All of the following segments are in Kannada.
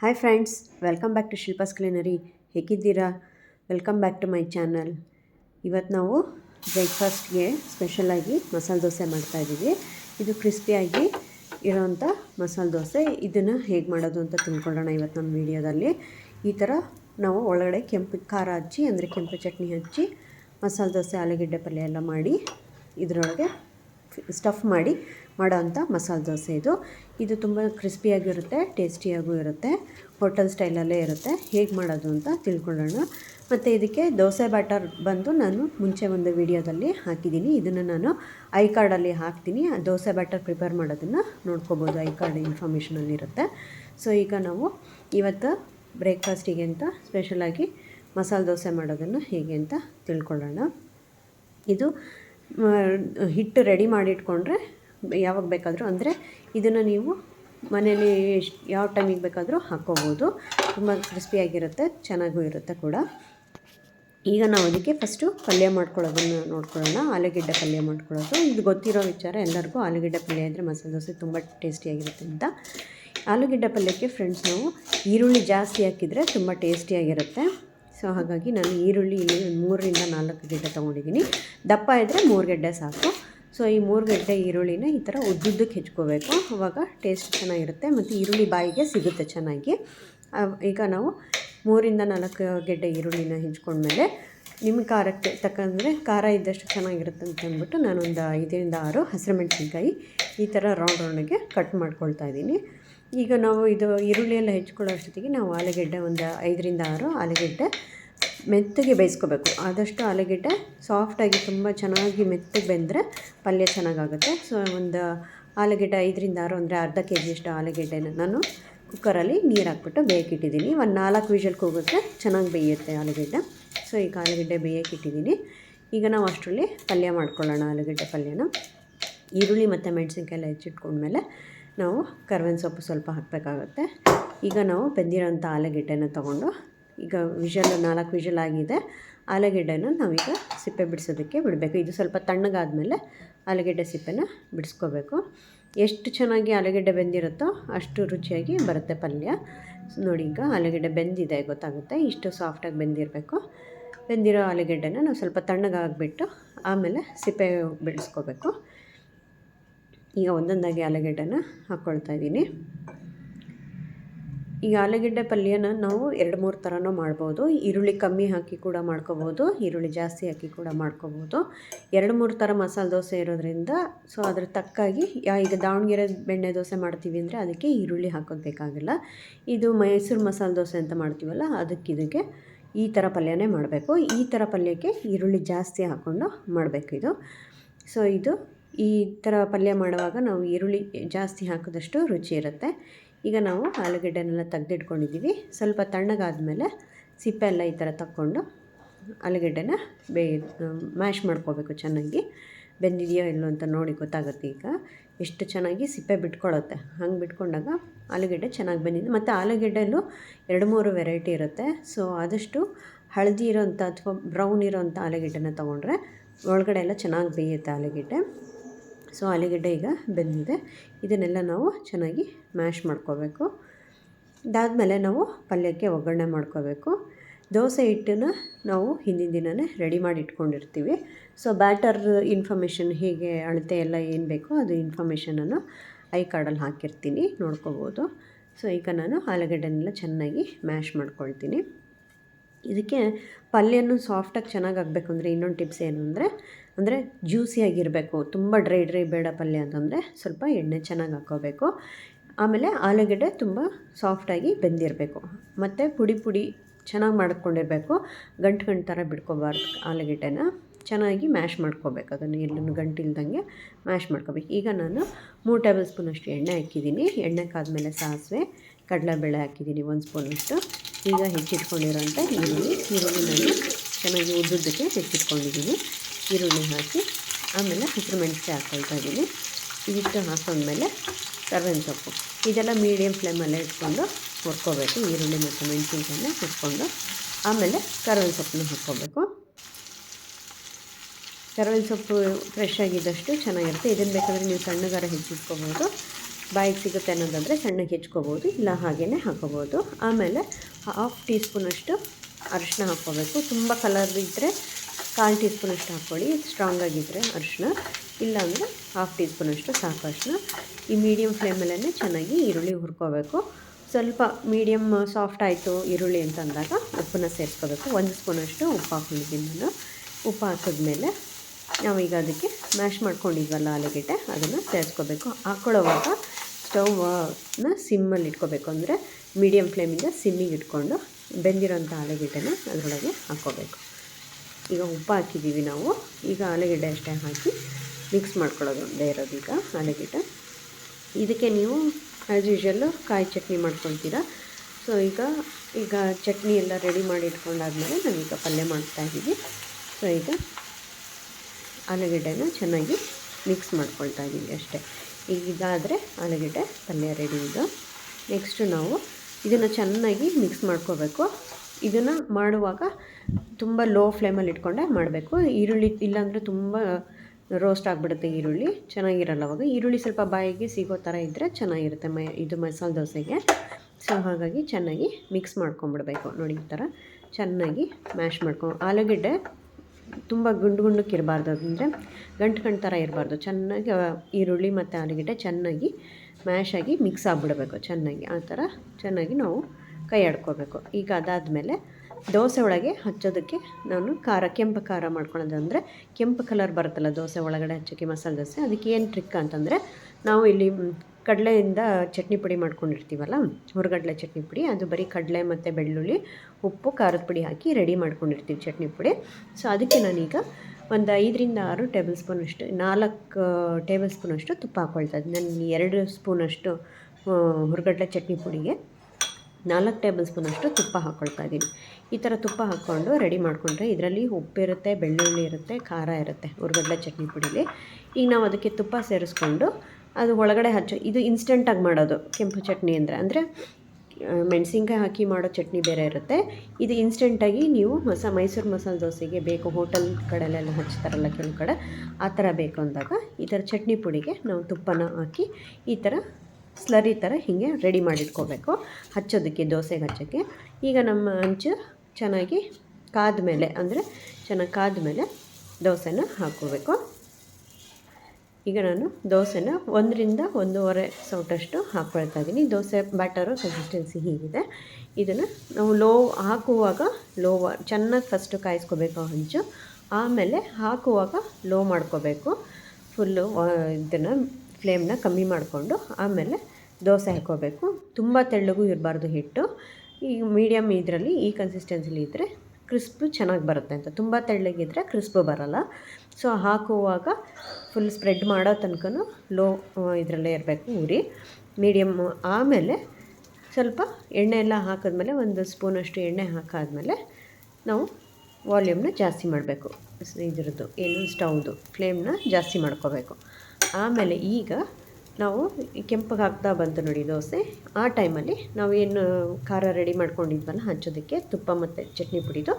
Hi friends welcome back to Shilpa's culinary ಹೇಗಿದ್ದೀರಾ? Welcome back to my channel ಇವತ್ತು ನಾವು ಬ್ರೇಕ್ಫಾಸ್ಟ್ಗೆ ಸ್ಪೆಷಲಾಗಿ ಮಸಾಲೆ ದೋಸೆ ಮಾಡ್ತಾಯಿದ್ದೀವಿ ಇದು ಕ್ರಿಸ್ಪಿಯಾಗಿ ಇರೋವಂಥ ಮಸಾಲೆ ದೋಸೆ. ಇದನ್ನು ಹೇಗೆ ಮಾಡೋದು ಅಂತ ತಿಳ್ಕೊಳ್ಳೋಣ ಇವತ್ತು ನಮ್ಮ ವೀಡಿಯೋದಲ್ಲಿ. ಈ ಥರ ನಾವು ಒಳಗಡೆ ಕೆಂಪು ಖಾರ ಹಚ್ಚಿ, ಅಂದರೆ ಕೆಂಪು ಚಟ್ನಿ ಹಚ್ಚಿ ಮಸಾಲೆ ದೋಸೆ, ಆಲೂಗೆಡ್ಡೆ ಪಲ್ಯ ಎಲ್ಲ ಮಾಡಿ ಇದರೊಳಗೆ ಸ್ಟಫ್ ಮಾಡಿ ಮಾಡೋವಂಥ ಮಸಾಲೆ ದೋಸೆ ಇದು. ಇದು ತುಂಬ ಕ್ರಿಸ್ಪಿಯಾಗಿರುತ್ತೆ ಟೇಸ್ಟಿಯಾಗೂ ಇರುತ್ತೆ, ಹೋಟೆಲ್ ಸ್ಟೈಲಲ್ಲೇ ಇರುತ್ತೆ. ಹೇಗೆ ಮಾಡೋದು ಅಂತ ತಿಳ್ಕೊಳ್ಳೋಣ. ಮತ್ತು ಇದಕ್ಕೆ ದೋಸೆ ಬ್ಯಾಟರ್ ಬಂದು ನಾನು ಮುಂಚೆ ಒಂದು ವಿಡಿಯೋದಲ್ಲಿ ಹಾಕಿದ್ದೀನಿ. ಇದನ್ನು ನಾನು ಐ ಕಾರ್ಡಲ್ಲಿ ಹಾಕ್ತೀನಿ. ದೋಸೆ ಬ್ಯಾಟರ್ ಪ್ರಿಪೇರ್ ಮಾಡೋದನ್ನು ನೋಡ್ಕೋಬೋದು. ಐ ಕಾರ್ಡ್ ಇನ್ಫಾರ್ಮೇಷನಲ್ಲಿ ಇರುತ್ತೆ. ಸೊ ಈಗ ನಾವು ಇವತ್ತು ಬ್ರೇಕ್ಫಾಸ್ಟಿಗೆ ಅಂತ ಸ್ಪೆಷಲಾಗಿ ಮಸಾಲೆ ದೋಸೆ ಮಾಡೋದನ್ನು ಹೇಗೆ ಅಂತ ತಿಳ್ಕೊಳ್ಳೋಣ. ಇದು ಹಿಟ್ಟು ರೆಡಿ ಮಾಡಿಟ್ಕೊಂಡ್ರೆ ಯಾವಾಗ ಬೇಕಾದರೂ, ಅಂದರೆ ಇದನ್ನು ನೀವು ಮನೇಲಿ ಯಾವ ಟೈಮಿಗೆ ಬೇಕಾದರೂ ಹಾಕ್ಕೋಬೋದು ತುಂಬ ಕ್ರಿಸ್ಪಿಯಾಗಿರುತ್ತೆ, ಚೆನ್ನಾಗೂ ಇರುತ್ತೆ ಕೂಡ. ಈಗ ನಾವು ಅದಕ್ಕೆ ಫಸ್ಟು ಪಲ್ಯ ಮಾಡ್ಕೊಳ್ಳೋದನ್ನು ನೋಡ್ಕೊಳ್ಳೋಣ. ಆಲೂಗೆಡ್ಡೆ ಪಲ್ಯ ಮಾಡ್ಕೊಳ್ಳೋದು. ಇದು ಗೊತ್ತಿರೋ ವಿಚಾರ, ಎಲ್ಲರಿಗೂ ಆಲೂಗಡ್ಡೆ ಪಲ್ಯ ಅಂದರೆ ಮಸಾಲೆ ದೋಸೆ ತುಂಬ ಟೇಸ್ಟಿಯಾಗಿರುತ್ತೆ ಅಂತ. ಆಲೂಗೆಡ್ಡೆ ಪಲ್ಯಕ್ಕೆ ಫ್ರೆಂಡ್ಸ್ ನಾವು ಈರುಳ್ಳಿ ಜಾಸ್ತಿ ಹಾಕಿದರೆ ತುಂಬ ಟೇಸ್ಟಿಯಾಗಿರುತ್ತೆ. ಸೊ ಹಾಗಾಗಿ ನಾನು ಈರುಳ್ಳಿ ಇಲ್ಲಿ ಮೂರರಿಂದ ನಾಲ್ಕು ಗೆಡ್ಡೆ ತೊಗೊಂಡಿದ್ದೀನಿ. ದಪ್ಪ ಇದ್ದರೆ ಮೂರು ಗೆಡ್ಡೆ ಸಾಕು. ಸೊ ಈ ಮೂರು ಗಡ್ಡೆ ಈರುಳ್ಳಿನ ಈ ಥರ ಉದ್ದುದ್ದಕ್ಕೆ ಹೆಚ್ಕೋಬೇಕು. ಅವಾಗ ಟೇಸ್ಟ್ ಚೆನ್ನಾಗಿರುತ್ತೆ ಮತ್ತು ಈರುಳ್ಳಿ ಬಾಯಿಗೆ ಸಿಗುತ್ತೆ ಚೆನ್ನಾಗಿ. ಈಗ ನಾವು ಮೂರಿಂದ ನಾಲ್ಕು ಗೆಡ್ಡೆ ಈರುಳ್ಳಿನ ಹೆಚ್ಕೊಂಡ್ಮೇಲೆ ನಿಮ್ಮ ಖಾರಕ್ಕೆ ತಕ್ಕಂದರೆ ಖಾರ ಇದ್ದಷ್ಟು ಚೆನ್ನಾಗಿರುತ್ತೆ ಅಂತ ಅಂದ್ಬಿಟ್ಟು ನಾನೊಂದು ಐದರಿಂದ ಆರು ಹಸಿರು ಮೆಣಸಿನ್ಕಾಯಿ ಈ ಥರ ರೌಂಡ್ ರೌಂಡಿಗೆ ಕಟ್ ಮಾಡ್ಕೊಳ್ತಾ ಇದ್ದೀನಿ. ಈಗ ನಾವು ಇದು ಈರುಳ್ಳಿಯೆಲ್ಲ ಅಷ್ಟೊತ್ತಿಗೆ ನಾವು ಆಲೂಗೆಡ್ಡೆ ಒಂದು ಐದರಿಂದ ಆರು ಆಲೂಗೆಡ್ಡೆ ಮೆತ್ತಗೆ ಬೇಯಿಸ್ಕೋಬೇಕು. ಆದಷ್ಟು ಆಲೂಗೆಡ್ಡೆ ಸಾಫ್ಟಾಗಿ ತುಂಬ ಚೆನ್ನಾಗಿ ಮೆತ್ತಗೆ ಬೆಂದರೆ ಪಲ್ಯ ಚೆನ್ನಾಗಾಗುತ್ತೆ. ಸೊ ಒಂದು ಆಲೂಗೆಡ್ಡೆ ಐದರಿಂದ ಆರು ಅಂದರೆ ಅರ್ಧ ಕೆ ಜಿಯಷ್ಟು ಆಲೂಗೆಡ್ಡೆನ ನಾನು ಕುಕ್ಕರಲ್ಲಿ ನೀರು ಹಾಕ್ಬಿಟ್ಟು ಬೇಯಕ್ಕಿಟ್ಟಿದ್ದೀನಿ ಒಂದು ನಾಲ್ಕು ವಿಷಲ್ಗೆ ಹೋಗುತ್ತೆ ಚೆನ್ನಾಗಿ ಬೇಯುತ್ತೆ ಆಲೂಗೆಡ್ಡೆ. ಸೊ ಈಗ ಆಲೂಗೆಡ್ಡೆ ಬೇಯಕ್ಕಿಟ್ಟಿದ್ದೀನಿ ಈಗ ನಾವು ಅಷ್ಟರಲ್ಲಿ ಪಲ್ಯ ಮಾಡ್ಕೊಳ್ಳೋಣ ಆಲೂಗೆಡ್ಡೆ ಪಲ್ಯನ. ಈರುಳ್ಳಿ ಮತ್ತು ಮೆಣಸಿನ್ಕಾಯಿ ಎಲ್ಲ ಹೆಚ್ಚಿಟ್ಕೊಂಡ್ಮೇಲೆ ನಾವು ಕರ್ಬೇವಿನ ಸೊಪ್ಪು ಸ್ವಲ್ಪ ಹಾಕಬೇಕಾಗುತ್ತೆ. ಈಗ ನಾವು ಬೆಂದಿರೋಂಥ ಆಲೂಗೆಡ್ಡೆನ ತೊಗೊಂಡು, ಈಗ ವಿಷಲ್ ನಾಲ್ಕು ವಿಷಲ್ ಆಗಿದೆ. ಆಲೂಗೆಡ್ಡೆನ ನಾವೀಗ ಸಿಪ್ಪೆ ಬಿಡಿಸೋದಕ್ಕೆ ಬಿಡಬೇಕು. ಇದು ಸ್ವಲ್ಪ ತಣ್ಣಗಾದಮೇಲೆ ಆಲೂಗೆಡ್ಡೆ ಸಿಪ್ಪೆನ ಬಿಡಿಸ್ಕೋಬೇಕು. ಎಷ್ಟು ಚೆನ್ನಾಗಿ ಆಲೂಗೆಡ್ಡೆ ಬೆಂದಿರುತ್ತೋ ಅಷ್ಟು ರುಚಿಯಾಗಿ ಬರುತ್ತೆ ಪಲ್ಯ. ನೋಡಿ, ಈಗ ಆಲೂಗೆಡ್ಡೆ ಬೆಂದಿದೆ, ಗೊತ್ತಾಗುತ್ತೆ. ಇಷ್ಟು ಸಾಫ್ಟಾಗಿ ಬೆಂದಿರಬೇಕು. ಬೆಂದಿರೋ ಆಲೂಗೆಡ್ಡೆನ ನಾವು ಸ್ವಲ್ಪ ತಣ್ಣಗಾಗ್ಬಿಟ್ಟು ಆಮೇಲೆ ಸಿಪ್ಪೆ ಬಿಡಿಸ್ಕೋಬೇಕು. ಈಗ ಒಂದೊಂದಾಗಿ ಆಲೂಗೆಡ್ಡೆನ ಹಾಕ್ಕೊಳ್ತಾ ಇದ್ದೀನಿ. ಈಗ ಆಲೂಗೆಡ್ಡೆ ಪಲ್ಯನ ನಾವು ಎರಡು ಮೂರು ಥರನೂ ಮಾಡ್ಬೋದು. ಈರುಳ್ಳಿ ಕಮ್ಮಿ ಹಾಕಿ ಕೂಡ ಮಾಡ್ಕೋಬೋದು. ಈರುಳ್ಳಿ ಜಾಸ್ತಿ ಹಾಕಿ ಕೂಡ ಮಾಡ್ಕೋಬೋದು. ಎರಡು ಮೂರು ಥರ ಮಸಾಲೆ ದೋಸೆ ಇರೋದ್ರಿಂದ ಸೊ ಅದ್ರ ತಕ್ಕಾಗಿ ಯಾ ಈಗ ದಾವಣಗೆರೆ ಬೆಣ್ಣೆ ದೋಸೆ ಮಾಡ್ತೀವಿ ಅಂದರೆ ಅದಕ್ಕೆ ಈರುಳ್ಳಿ ಹಾಕೋದು ಬೇಕಾಗಿಲ್ಲ. ಇದು ಮೈಸೂರು ಮಸಾಲೆ ದೋಸೆ ಅಂತ ಮಾಡ್ತೀವಲ್ಲ ಅದಕ್ಕೆ ಇದಕ್ಕೆ ಈ ಥರ ಪಲ್ಯನೇ ಮಾಡಬೇಕು. ಈ ಥರ ಪಲ್ಯಕ್ಕೆ ಈರುಳ್ಳಿ ಜಾಸ್ತಿ ಹಾಕ್ಕೊಂಡು ಮಾಡಬೇಕು ಇದು. ಸೊ ಇದು ಈ ಥರ ಪಲ್ಯ ಮಾಡುವಾಗ ನಾವು ಈರುಳ್ಳಿ ಜಾಸ್ತಿ ಹಾಕಿದಷ್ಟು ರುಚಿ ಇರುತ್ತೆ. ಈಗ ನಾವು ಆಲೂಗಡ್ಡೆನೆಲ್ಲ ತೆಗೆದಿಟ್ಕೊಂಡಿದ್ದೀವಿ. ಸ್ವಲ್ಪ ತಣ್ಣಗಾದಮೇಲೆ ಸಿಪ್ಪೆ ಎಲ್ಲ ಈ ಥರ ತಕ್ಕೊಂಡು ಆಲೂಗಡ್ಡೆನ ಬೇ, ಮ್ಯಾಶ್ ಮಾಡ್ಕೋಬೇಕು ಚೆನ್ನಾಗಿ. ಬೆಂದಿದೆಯೋ ಇಲ್ಲೋ ಅಂತ ನೋಡಿ ಗೊತ್ತಾಗುತ್ತೆ ಈಗ. ಎಷ್ಟು ಚೆನ್ನಾಗಿ ಸಿಪ್ಪೆ ಬಿಟ್ಕೊಳ್ಳುತ್ತೆ. ಹಂಗೆ ಬಿಟ್ಕೊಂಡಾಗ ಆಲೂಗಡ್ಡೆ ಚೆನ್ನಾಗಿ ಬಂದಿದೆ. ಮತ್ತು ಆಲೂಗಡ್ಡೆಲ್ಲೂ ಎರಡು ಮೂರು ವೆರೈಟಿ ಇರುತ್ತೆ. ಸೊ, ಆದಷ್ಟು ಹಳದಿ ಇರೋಂಥ ಅಥವಾ ಬ್ರೌನ್ ಇರೋಂಥ ಆಲೂಗಡ್ಡೆನ ತೊಗೊಂಡ್ರೆ ಒಳಗಡೆ ಎಲ್ಲ ಚೆನ್ನಾಗಿ ಬೇಯುತ್ತೆ ಆಲೂಗೆಡ್ಡೆ. ಸೊ ಆಲೂಗಡ್ಡೆ ಈಗ ಬೆಂದಿದೆ. ಇದನ್ನೆಲ್ಲ ನಾವು ಚೆನ್ನಾಗಿ ಮ್ಯಾಶ್ ಮಾಡ್ಕೋಬೇಕು. ಇದಾದಮೇಲೆ ನಾವು ಪಲ್ಯಕ್ಕೆ ಒಗ್ಗರಣೆ ಮಾಡ್ಕೋಬೇಕು. ದೋಸೆ ಹಿಟ್ಟನ್ನ ನಾವು ಹಿಂದಿನ ದಿನವೇ ರೆಡಿ ಮಾಡಿ ಇಟ್ಕೊಂಡಿರ್ತೀವಿ. ಸೊ ಬ್ಯಾಟರ್ ಇನ್ಫಾರ್ಮೇಷನ್ ಹೇಗೆ ಅಳತೆ ಎಲ್ಲ ಏನು ಬೇಕೋ ಅದು ಇನ್ಫಾರ್ಮೇಷನನ್ನು ಐ ಕಾರ್ಡಲ್ಲಿ ಹಾಕಿರ್ತೀನಿ, ನೋಡ್ಕೋಬೋದು. ಸೊ ಈಗ ನಾನು ಆಲೂಗಡ್ಡೆನೆಲ್ಲ ಚೆನ್ನಾಗಿ ಮ್ಯಾಶ್ ಮಾಡ್ಕೊಳ್ತೀನಿ. ಇದಕ್ಕೆ ಪಲ್ಯನೂ ಸಾಫ್ಟಾಗಿ ಚೆನ್ನಾಗಿ ಆಗಬೇಕು ಅಂದರೆ ಇನ್ನೊಂದು ಟಿಪ್ಸ್ ಏನು ಅಂದರೆ ಅಂದರೆ ಜ್ಯೂಸಿಯಾಗಿರಬೇಕು ತುಂಬ ಡ್ರೈ ಡ್ರೈ ಬೇಡ ಪಲ್ಯ ಅಂತಂದರೆ ಸ್ವಲ್ಪ ಎಣ್ಣೆ ಚೆನ್ನಾಗಿ ಹಾಕ್ಕೋಬೇಕು. ಆಮೇಲೆ ಆಲೂಗಡ್ಡೆ ತುಂಬ ಸಾಫ್ಟಾಗಿ ಬೆಂದಿರಬೇಕು. ಮತ್ತು ಪುಡಿ ಪುಡಿ ಚೆನ್ನಾಗಿ ಮಾಡ್ಕೊಂಡಿರಬೇಕು. ಗಂಟು ಗಂಟು ಥರ ಬಿಡ್ಕೋಬಾರ್ದು ಆಲೂಗಡ್ಡೆನ. ಚೆನ್ನಾಗಿ ಮ್ಯಾಶ್ ಮಾಡ್ಕೋಬೇಕು. ಅದನ್ನು ಎಲ್ಲೂ ಗಂಟಿಲ್ದಂಗೆ ಮ್ಯಾಶ್ ಮಾಡ್ಕೋಬೇಕು. ಈಗ ನಾನು ಮೂರು ಟೇಬಲ್ ಸ್ಪೂನಷ್ಟು ಎಣ್ಣೆ ಹಾಕಿದ್ದೀನಿ. ಎಣ್ಣೆ ಕಾದ್ಮೇಲೆ ಸಾಸಿವೆ, ಕಡಲೆಬೇಳೆ ಹಾಕಿದ್ದೀನಿ ಒಂದು ಸ್ಪೂನಷ್ಟು ಈಗ ಹೆಚ್ಚಿಟ್ಕೊಂಡಿರೋಂಥ ಈರುಳ್ಳಿ. ಈರುಳ್ಳಿ ನಾನು ಚೆನ್ನಾಗಿ ಉದ್ದುದ್ದಕ್ಕೆ ಹೆಚ್ಚಿಟ್ಕೊಂಡಿದ್ದೀನಿ. ಈರುಳ್ಳಿ ಹಾಕಿ ಆಮೇಲೆ ಹಸಿರು ಮೆಣಸೆ ಹಾಕ್ಕೊಳ್ತಾ ಇದ್ದೀನಿ. ಇದಿಷ್ಟು ಹಾಕೊಂಡ್ಮೇಲೆ ಕರ್ಬೇವಿನ ಸೊಪ್ಪು. ಇದೆಲ್ಲ ಮೀಡಿಯಮ್ ಫ್ಲೇಮಲ್ಲೇ ಇಟ್ಕೊಂಡು ಹುರ್ಕೋಬೇಕು. ಈರುಳ್ಳಿ ಮತ್ತು ಮೆಣಸಿನ್ಕಾಯನ್ನ ಹುರ್ಕೊಂಡು ಆಮೇಲೆ ಕರ್ಬೇವಿನ ಸೊಪ್ಪನ್ನ ಹಾಕ್ಕೋಬೇಕು. ಕರ್ಬೇವಿನ ಸೊಪ್ಪು ಫ್ರೆಶ್ ಆಗಿದ್ದಷ್ಟು ಚೆನ್ನಾಗಿರುತ್ತೆ. ಇದನ್ನು ಬೇಕಾದರೆ ನೀವು ಸಣ್ಣಗಾರ ಹೆಚ್ಚಿಟ್ಕೋಬೋದು. ಬಾಯಿಗೆ ಸಿಗುತ್ತೆ ಅನ್ನೋದಾದರೆ ಸಣ್ಣಗೆ ಹೆಚ್ಕೋಬೋದು, ಇಲ್ಲ ಹಾಗೆಯೇ ಹಾಕೋಬೋದು. ಆಮೇಲೆ ಹಾಫ್ ಟೀ ಸ್ಪೂನಷ್ಟು ಅರಿಶಿನ ಹಾಕ್ಕೋಬೇಕು. ತುಂಬ ಕಲರ್ ಇದ್ದರೆ ಕಾಲು ಟೀ ಸ್ಪೂನಷ್ಟು ಹಾಕ್ಕೊಳ್ಳಿ ಸ್ಟ್ರಾಂಗ್ ಆಗಿದ್ದರೆ ಅರಿಶಿನ ಇಲ್ಲಾಂದರೆ ಹಾಫ್ ಟೀ ಸ್ಪೂನಷ್ಟು ಸಾಕು ಅರಿಶಿನ ಈ ಮೀಡಿಯಮ್ ಫ್ಲೇಮಲ್ಲೇ ಚೆನ್ನಾಗಿ ಈರುಳ್ಳಿ ಹುರ್ಕೋಬೇಕು. ಸ್ವಲ್ಪ ಮೀಡಿಯಮ್ ಸಾಫ್ಟ್ ಆಯಿತು ಈರುಳ್ಳಿ ಅಂತ ಅಂದಾಗ ಉಪ್ಪನ್ನ ಸೇರಿಸ್ಕೋಬೇಕು. ಒಂದು ಸ್ಪೂನಷ್ಟು ಉಪ್ಪು ಹಾಕೊಂಡಿದ್ದೀನಿ ನಾನು ಉಪ್ಪು ಹಾಕಿದ್ಮೇಲೆ ನಾವೀಗ ಅದಕ್ಕೆ ಮ್ಯಾಶ್ ಮಾಡ್ಕೊಂಡಿದ್ವಲ್ಲ ಆಲೂಗೆಡ್ಡೆ, ಅದನ್ನು ಸೇರಿಸ್ಕೋಬೇಕು. ಹಾಕ್ಕೊಳ್ಳೋವಾಗ ಸ್ಟವ್ನ ಸಿಮ್ಮಲ್ಲಿ ಇಟ್ಕೋಬೇಕು. ಅಂದರೆ ಮೀಡಿಯಮ್ ಫ್ಲೇಮಿಂದ ಸಿಮ್ಮಿಗೆ ಇಟ್ಕೊಂಡು ಬೆಂದಿರೋಂಥ ಆಲೂಗೆಡ್ಡೆನ ಅದರೊಳಗೆ ಹಾಕ್ಕೋಬೇಕು. ಈಗ ಉಪ್ಪು ಹಾಕಿದ್ದೀವಿ ನಾವು. ಈಗ ಆಲೂಗೆಡ್ಡೆ ಅಷ್ಟೇ ಹಾಕಿ ಮಿಕ್ಸ್ ಮಾಡ್ಕೊಳ್ಳೋದು ಒಂದೇ ಇರೋದು ಈಗ ಆಲೂಗೆಡ್ಡೆ. ಇದಕ್ಕೆ ನೀವು ಆ್ಯಸ್ ಯೂಶಲ್ಲು ಕಾಯಿ ಚಟ್ನಿ ಮಾಡ್ಕೊತೀರಾ ಸೊ ಈಗ ಈಗ ಚಟ್ನಿ ಎಲ್ಲ ರೆಡಿ ಮಾಡಿ ಇಟ್ಕೊಂಡಾದ್ಮೇಲೆ ನಾವೀಗ ಪಲ್ಯ ಮಾಡ್ತಾ ಇದ್ದೀವಿ. ಸೊ ಈಗ ಆಲೂಗೆಡ್ಡೆನ ಚೆನ್ನಾಗಿ ಮಿಕ್ಸ್ ಮಾಡ್ಕೊಳ್ತಾ ಇದ್ದೀವಿ ಅಷ್ಟೇ. ಈಗ ಇದಾದರೆ ಆಲೂಗಡ್ಡೆ, ಪಲ್ಯ ರೆಡಿ ಇದು. ನೆಕ್ಸ್ಟು ನಾವು ಇದನ್ನು ಚೆನ್ನಾಗಿ ಮಿಕ್ಸ್ ಮಾಡ್ಕೋಬೇಕು. ಇದನ್ನು ಮಾಡುವಾಗ ತುಂಬ ಲೋ ಫ್ಲೇಮಲ್ಲಿ ಇಟ್ಕೊಂಡೆ ಮಾಡಬೇಕು. ಈರುಳ್ಳಿ ಇಲ್ಲಾಂದರೆ ತುಂಬ ರೋಸ್ಟ್ ಆಗಿಬಿಡುತ್ತೆ ಈರುಳ್ಳಿ, ಚೆನ್ನಾಗಿರಲ್ಲ ಅವಾಗ. ಈರುಳ್ಳಿ ಸ್ವಲ್ಪ ಬಾಯಿಗೆ ಸಿಗೋ ಥರ ಇದ್ದರೆ ಚೆನ್ನಾಗಿರುತ್ತೆ ಮೈ, ಇದು ಮಸಾಲೆ ದೋಸೆಗೆ. ಸೊ ಹಾಗಾಗಿ ಚೆನ್ನಾಗಿ ಮಿಕ್ಸ್ ಮಾಡ್ಕೊಂಬಿಡ್ಬೇಕು ನೋಡಿ ಈ ಥರ ಚೆನ್ನಾಗಿ ಮ್ಯಾಶ್ ಮಾಡ್ಕೊ, ಆಲೂಗೆಡ್ಡೆ ತುಂಬ ಗುಂಡು ಗುಂಡಕ್ಕೆ ಇರಬಾರ್ದು ಅಂದರೆ ಗಂಟು ಗಂಟು ಥರ ಇರಬಾರ್ದು. ಚೆನ್ನಾಗಿ ಈರುಳ್ಳಿ ಮತ್ತು ಆಲೂಗಡ್ಡೆ ಚೆನ್ನಾಗಿ ಮ್ಯಾಶ್ ಆಗಿ ಮಿಕ್ಸ್ ಆಗಿಬಿಡಬೇಕು. ಚೆನ್ನಾಗಿ, ಆ ಥರ ಚೆನ್ನಾಗಿ ನಾವು ಕೈ ಆಡ್ಕೋಬೇಕು. ಈಗ ಅದಾದಮೇಲೆ ದೋಸೆ ಒಳಗೆ ಹಚ್ಚೋದಕ್ಕೆ ನಾನು ಖಾರ, ಕೆಂಪು ಖಾರ ಮಾಡ್ಕೊಳ್ಳೋದು ಅಂದರೆ ಕೆಂಪು ಕಲರ್ ಬರುತ್ತಲ್ಲ ದೋಸೆ ಒಳಗಡೆ ಹಚ್ಚೋಕ್ಕೆ ಮಸಾಲೆ ದೋಸೆ, ಅದಕ್ಕೆ ಏನು ಟ್ರಿಕ್ ಅಂತಂದರೆ ನಾವು ಇಲ್ಲಿ ಕಡಲೆಯಿಂದ ಚಟ್ನಿ ಪುಡಿ ಮಾಡ್ಕೊಂಡಿರ್ತೀವಲ್ಲ, ಹುರ್ಗಡ್ಲೆ ಚಟ್ನಿ ಪುಡಿ, ಅದು ಬರೀ ಕಡಲೆ ಮತ್ತು ಬೆಳ್ಳುಳ್ಳಿ, ಉಪ್ಪು, ಖಾರದ ಪುಡಿ ಹಾಕಿ ರೆಡಿ ಮಾಡ್ಕೊಂಡಿರ್ತೀವಿ ಚಟ್ನಿ ಪುಡಿ. ಸೊ ಅದಕ್ಕೆ ನಾನೀಗ ಒಂದು ಐದರಿಂದ ಆರು ಟೇಬಲ್ ಸ್ಪೂನ್ ಅಷ್ಟು ನಾಲ್ಕು ಟೇಬಲ್ ಸ್ಪೂನ್ ಅಷ್ಟು ತುಪ್ಪ ಹಾಕ್ಕೊಳ್ತಾ ಇದ್ದೆ. ನಾನು ಎರಡು ಸ್ಪೂನಷ್ಟು ಹುರ್ಗಡ್ಲೆ ಚಟ್ನಿ ಪುಡಿಗೆ ನಾಲ್ಕು ಟೇಬಲ್ ಸ್ಪೂನಷ್ಟು ತುಪ್ಪ ಹಾಕ್ಕೊಳ್ತಾ ಇದ್ದೀನಿ. ಈ ಥರ ತುಪ್ಪ ಹಾಕ್ಕೊಂಡು ರೆಡಿ ಮಾಡಿಕೊಂಡ್ರೆ ಇದರಲ್ಲಿ ಉಪ್ಪಿರುತ್ತೆ ಬೆಳ್ಳುಳ್ಳಿ ಇರುತ್ತೆ, ಖಾರ ಇರುತ್ತೆ ಹುರ್ಗಡ್ಲೆ ಚಟ್ನಿ ಪುಡಿಲಿ. ಈಗ ನಾವು ಅದಕ್ಕೆ ತುಪ್ಪ ಸೇರಿಸ್ಕೊಂಡು ಅದು ಒಳಗಡೆ ಹಚ್ಚೋ. ಇದು ಇನ್ಸ್ಟೆಂಟಾಗಿ ಮಾಡೋದು, ಕೆಂಪು ಚಟ್ನಿ ಅಂದರೆ. ಅಂದರೆ ಮೆಣಸಿನ್ಕಾಯಿ ಹಾಕಿ ಮಾಡೋ ಚಟ್ನಿ ಬೇರೆ ಇರುತ್ತೆ. ಇದು ಇನ್ಸ್ಟೆಂಟಾಗಿ ನೀವು ಮಸ, ಮೈಸೂರು ಮಸಾಲೆ ದೋಸೆಗೆ ಬೇಕು. ಹೋಟೆಲ್ ಕಡೆಲೆಲ್ಲ ಹಚ್ತಾರಲ್ಲ ಕೆಲವು ಕಡೆ, ಆ ಥರ ಬೇಕು ಅಂದಾಗ ಈ ಥರ ಚಟ್ನಿ ಪುಡಿಗೆ ನಾವು ತುಪ್ಪನ ಹಾಕಿ ಈ ಥರ ಸ್ಲರಿ ಥರ ಹೀಗೆ ರೆಡಿ ಮಾಡಿಟ್ಕೋಬೇಕು, ಹಚ್ಚೋದಕ್ಕೆ, ದೋಸೆಗೆ ಹಚ್ಚೋಕ್ಕೆ. ಈಗ ನಮ್ಮ ಹಂಚು ಚೆನ್ನಾಗಿ ಕಾದ ಮೇಲೆ ಅಂದರೆ ಚೆನ್ನಾಗಿ ಕಾದ ಮೇಲೆ ದೋಸೆನ ಹಾಕ್ಕೋಬೇಕು. ಈಗ ನಾನು ದೋಸೆನ ಒಂದರಿಂದ ಒಂದೂವರೆ ಸೌಟಷ್ಟು ಹಾಕ್ಕೊಳ್ತಾ ಇದ್ದೀನಿ. ದೋಸೆ ಬ್ಯಾಟರು ಕನ್ಸಿಸ್ಟೆನ್ಸಿ ಹೀಗಿದೆ. ಇದನ್ನು ನಾವು ಲೋ ಹಾಕುವಾಗ ಲೋ ಚೆನ್ನಾಗಿ ಫಸ್ಟು ಕಾಯಿಸ್ಕೋಬೇಕು ಹಂಚು ಆಮೇಲೆ ಹಾಕುವಾಗ ಲೋ ಮಾಡ್ಕೋಬೇಕು. ಫುಲ್ಲು ಇದನ್ನು ಫ್ಲೇಮ್ನ ಕಮ್ಮಿ ಮಾಡಿಕೊಂಡು ಆಮೇಲೆ ದೋಸೆ ಹಾಕ್ಕೋಬೇಕು. ತುಂಬ ತೆಳ್ಳಗೂ ಇರಬಾರ್ದು ಹಿಟ್ಟು. ಈ ಮೀಡಿಯಮ್ ಇದರಲ್ಲಿ ಈ ಕನ್ಸಿಸ್ಟೆನ್ಸಿಲಿ ಇದ್ದರೆ ಕ್ರಿಸ್ಪು ಚೆನ್ನಾಗಿ ಬರುತ್ತೆ ಅಂತ. ತುಂಬ ತೆಳ್ಳಗಿದ್ರೆ ಕ್ರಿಸ್ಪು ಬರಲ್ಲ. ಸೊ ಹಾಕುವಾಗ ಫುಲ್ ಸ್ಪ್ರೆಡ್ ಮಾಡೋ ತನಕ ಲೋ ಇದರಲ್ಲೇ ಇರಬೇಕು ಉರಿ ಮೀಡಿಯಮ್ ಆಮೇಲೆ ಸ್ವಲ್ಪ ಎಣ್ಣೆ ಎಲ್ಲ ಹಾಕಿದ್ಮೇಲೆ ಒಂದು ಸ್ಪೂನಷ್ಟು ಎಣ್ಣೆ ಹಾಕಾದ್ಮೇಲೆ ನಾವು ವಾಲ್ಯೂಮ್ನ ಜಾಸ್ತಿ ಮಾಡಬೇಕು. ಇದ್ರದ್ದು ಏನು ಸ್ಟೌದು ಫ್ಲೇಮ್ನ ಜಾಸ್ತಿ ಮಾಡ್ಕೋಬೇಕು. ಆಮೇಲೆ ಈಗ ನಾವು ಕೆಂಪಗೆ ಹಾಕ್ತಾ ಬಂತು ನೋಡಿ ದೋಸೆ. ಆ ಟೈಮಲ್ಲಿ ನಾವು ಏನು ಖಾರ ರೆಡಿ ಮಾಡ್ಕೊಂಡಿದ್ವಲ್ಲ, ಹಂಚೋದಕ್ಕೆ ತುಪ್ಪ ಮತ್ತು ಚಟ್ನಿ ಪುಡಿದು,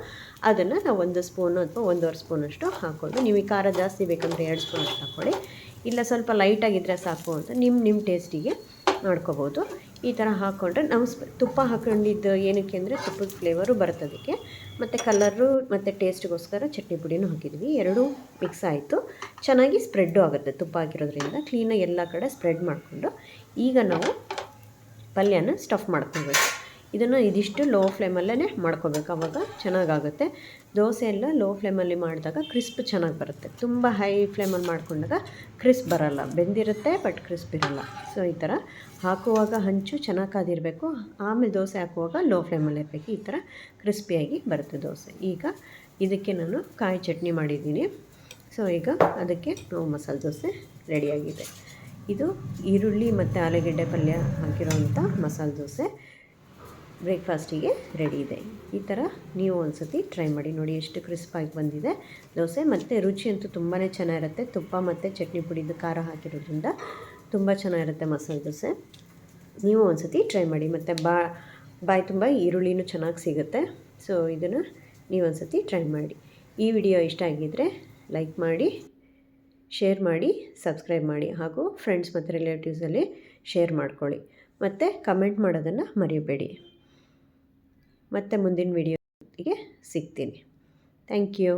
ಅದನ್ನು ನಾವು ಒಂದು ಸ್ಪೂನು ಅಥವಾ ಒಂದೂವರೆ ಸ್ಪೂನಷ್ಟು ಹಾಕ್ಕೊಂಡು, ನೀವು ಈ ಖಾರ ಜಾಸ್ತಿ ಬೇಕಂದರೆ ಎರಡು ಸ್ಪೂನ್ ಹಾಕ್ಕೊಳ್ಳಿ. ಇಲ್ಲ ಸ್ವಲ್ಪ ಲೈಟಾಗಿದ್ದರೆ ಸಾಕು ಅಂತ ನಿಮ್ಮ ನಿಮ್ಮ ಟೇಸ್ಟಿಗೆ ಮಾಡ್ಕೋಬೋದು. ಈ ಥರ ಹಾಕ್ಕೊಂಡ್ರೆ ನಾವು ತುಪ್ಪ ಹಾಕೊಂಡಿದ್ದು ಏನಕ್ಕೆ ಅಂದರೆ ತುಪ್ಪದ ಫ್ಲೇವರು ಬರ್ತದಕ್ಕೆ ಮತ್ತು ಕಲರು ಮತ್ತು ಟೇಸ್ಟ್ಗೋಸ್ಕರ ಚಟ್ನಿ ಪುಡಿನೂ ಹಾಕಿದ್ವಿ. ಎರಡೂ ಮಿಕ್ಸ್ ಆಯಿತು. ಚೆನ್ನಾಗಿ ಸ್ಪ್ರೆಡ್ಡು ಆಗುತ್ತೆ ತುಪ್ಪ ಹಾಕಿರೋದ್ರಿಂದ. ಕ್ಲೀನಾಗಿ ಎಲ್ಲ ಕಡೆ ಸ್ಪ್ರೆಡ್ ಮಾಡಿಕೊಂಡು ಈಗ ನಾವು ಪಲ್ಯನ ಸ್ಟಫ್ ಮಾಡ್ಕೊಬೇಕು. ಇದನ್ನು ಇದಿಷ್ಟು ಲೋ ಫ್ಲೇಮಲ್ಲೇ ಮಾಡ್ಕೋಬೇಕು. ಆವಾಗ ಚೆನ್ನಾಗಾಗುತ್ತೆ. ದೋಸೆ ಎಲ್ಲ ಲೋ ಫ್ಲೇಮಲ್ಲಿ ಮಾಡಿದಾಗ ಕ್ರಿಸ್ಪ್ ಚೆನ್ನಾಗಿ ಬರುತ್ತೆ. ತುಂಬ ಹೈ ಫ್ಲೇಮಲ್ಲಿ ಮಾಡ್ಕೊಂಡಾಗ ಕ್ರಿಸ್ಪ್ ಬರೋಲ್ಲ. ಬೆಂದಿರುತ್ತೆ ಬಟ್ ಕ್ರಿಸ್ಪ್ ಇರೋಲ್ಲ. ಸೊ ಈ ಥರ ಹಾಕುವಾಗ ಹಂಚು ಚೆನ್ನಾಗಿ ಕಾದಿರಬೇಕು. ಆಮೇಲೆ ದೋಸೆ ಹಾಕುವಾಗ ಲೋ ಫ್ಲೇಮಲ್ಲಿ ಇರಬೇಕು. ಈ ಥರ ಕ್ರಿಸ್ಪಿಯಾಗಿ ಬರುತ್ತೆ ದೋಸೆ. ಈಗ ಇದಕ್ಕೆ ನಾನು ಕಾಯಿ ಚಟ್ನಿ ಮಾಡಿದ್ದೀನಿ. ಸೊ ಈಗ ಅದಕ್ಕೆ ನಾವು ಮಸಾಲೆ ದೋಸೆ ರೆಡಿಯಾಗಿದೆ ಇದು ಈರುಳ್ಳಿ ಮತ್ತು ಆಲೂಗೆಡ್ಡೆ ಪಲ್ಯ ಹಾಕಿರೋವಂಥ ಮಸಾಲೆ ದೋಸೆ. ಬ್ರೇಕ್ಫಾಸ್ಟಿಗೆ ರೆಡಿ ಇದೆ. ಈ ಥರ ನೀವು ಒಂದು ಸತಿ ಟ್ರೈ ಮಾಡಿ ನೋಡಿ ಎಷ್ಟು ಕ್ರಿಸ್ಪಾಗಿ ಬಂದಿದೆ. ದೋಸೆ ಮತ್ತು ರುಚಿ ಅಂತೂ ತುಂಬಾ ಚೆನ್ನಾಗಿರುತ್ತೆ. ತುಪ್ಪ ಮತ್ತು ಚಟ್ನಿ ಪುಡಿದು ಖಾರ ಹಾಕಿರೋದ್ರಿಂದ ತುಂಬ ಚೆನ್ನಾಗಿರುತ್ತೆ ಮಸಾಲೆ ದೋಸೆ. ನೀವು ಒಂದು ಸತಿ ಟ್ರೈ ಮಾಡಿ. ಮತ್ತು ಬಾ, ಬಾಯಿ ತುಂಬ ಈರುಳ್ಳಿನೂ ಚೆನ್ನಾಗಿ ಸಿಗುತ್ತೆ. ಸೊ ಇದನ್ನು ನೀವು ಒಂದು ಸತಿ ಟ್ರೈ ಮಾಡಿ. ಈ ವಿಡಿಯೋ ಇಷ್ಟ ಆಗಿದ್ದರೆ ಲೈಕ್ ಮಾಡಿ, ಶೇರ್ ಮಾಡಿ, ಸಬ್ಸ್ಕ್ರೈಬ್ ಮಾಡಿ. ಹಾಗೂ ಫ್ರೆಂಡ್ಸ್ ಮತ್ತು ರಿಲೇಟಿವ್ಸಲ್ಲಿ ಶೇರ್ ಮಾಡ್ಕೊಳ್ಳಿ. ಮತ್ತು ಕಮೆಂಟ್ ಮಾಡೋದನ್ನು ಮರಿಬೇಡಿ. ಮತ್ತೆ ಮುಂದಿನ ವಿಡಿಯೋಗೆ ಸಿಗ್ತೀನಿ. Thank you